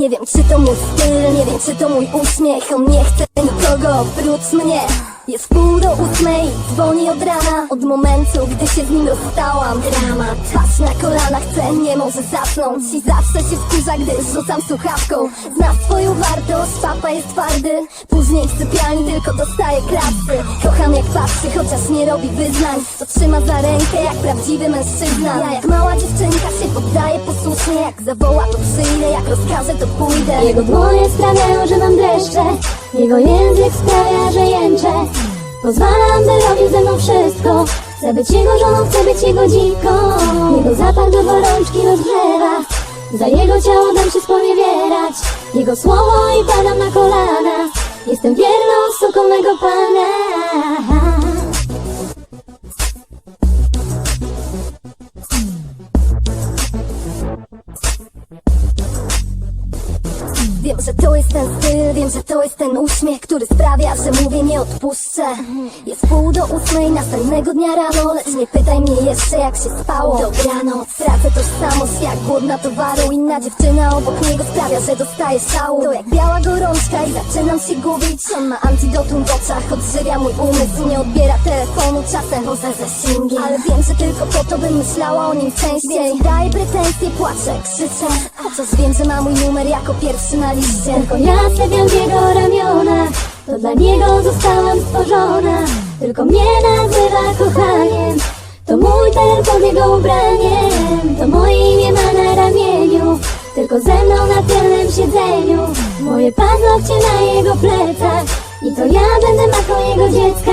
Nie wiem czy to mój styl, nie wiem czy to mój uśmiech. On nie chce nikogo oprócz mnie Jest pół do ósmej, dzwoni od rana. Od momentu, gdy się z nim rozstałam Dramat, patrz na kolana, chcę, nie może zasnąć. I zawsze się wkurza, gdy rzucam słuchawką. Zna swoją wartość, papa jest twardy. Później w sypialni tylko dostaje klasy. Kocham jak patrzy, chociaż nie robi wyznań. To trzyma za rękę jak prawdziwy mężczyzna. Ja jak mała dziewczynka się poddaję posłusznie. Jak zawoła to przyjdę, jak rozkaże to pójdę. Jego dłonie sprawiają, Jego język sprawia, że jęczę. Pozwalam, by robił ze mną wszystko. Chcę być jego żoną, chcę być jego dziwką. Jego zapach do gorączki rozgrzewa. Za jego ciało dam się sponiewierać Jego słowo i padam na kolana. Jestem wierną Wiem, że to jest ten styl, wiem, że to jest ten uśmiech Który sprawia, że mówię nie odpuszczę. Jest pół do ósmej następnego dnia rano Lecz nie pytaj mnie jeszcze jak się spało. Dobranoc, tracę tożsamość jak głodna towaru. Inna dziewczyna obok niego sprawia, że dostaje szału. To jak biała gorączka i zaczynam się gubić. On ma antidotum w oczach, odżywia mój umysł Nie odbiera telefonu, czasem poza zasięgiem. Ale wiem, że tylko po to bym myślała o nim częściej. Daję pretensje, płaczę, krzyczę. Chociaż wiem, że ma mój numer jako pierwszy na liście Tylko ja stawiam w jego ramiona. To dla niego zostałam stworzona. Tylko mnie nazywa kochaniem. To mój ten pod jego ubraniem. To moje imię ma na ramieniu. Tylko ze mną na tylnym siedzeniu. Moje paznokcie na jego plecach. I to ja będę matką jego dziecka